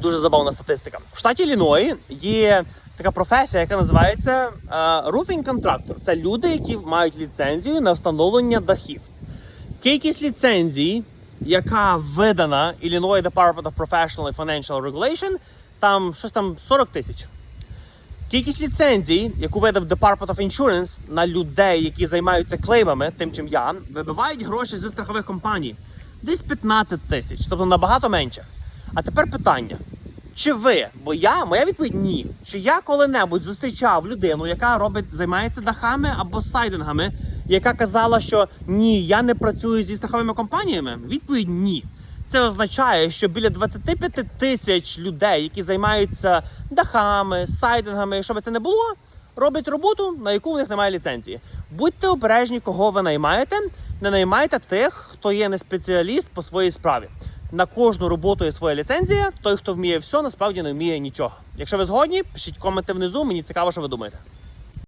Дуже забавна статистика. В штаті Ілліної є така професія, яка називається е, roofing contractor. Це люди, які мають ліцензію на встановлення дахів. Кількість ліцензій, яка видана Illinois Department of Professional and Financial Regulation, там щось там 40 тисяч. Кількість ліцензій, яку видав Department of Insurance на людей, які займаються клеймами, тим чим я, вибивають гроші зі страхових компаній. Десь 15 тисяч, тобто набагато менше. А тепер питання: чи ви, бо я, моя відповідь ні. Чи я коли-небудь зустрічав людину, яка робить, займається дахами або сайдингами, яка казала, що ні, я не працюю зі страховими компаніями? Відповідь ні. Це означає, що біля 25 тисяч людей, які займаються дахами, сайдингами, якщо би це не було, роблять роботу, на яку в них немає ліцензії. Будьте обережні, кого ви наймаєте. Не наймайте тих, хто є не спеціаліст по своїй справі. На кожну роботу є своя ліцензія. Той, хто вміє все, насправді не вміє нічого. Якщо ви згодні, пишіть коменти внизу. Мені цікаво, що ви думаєте.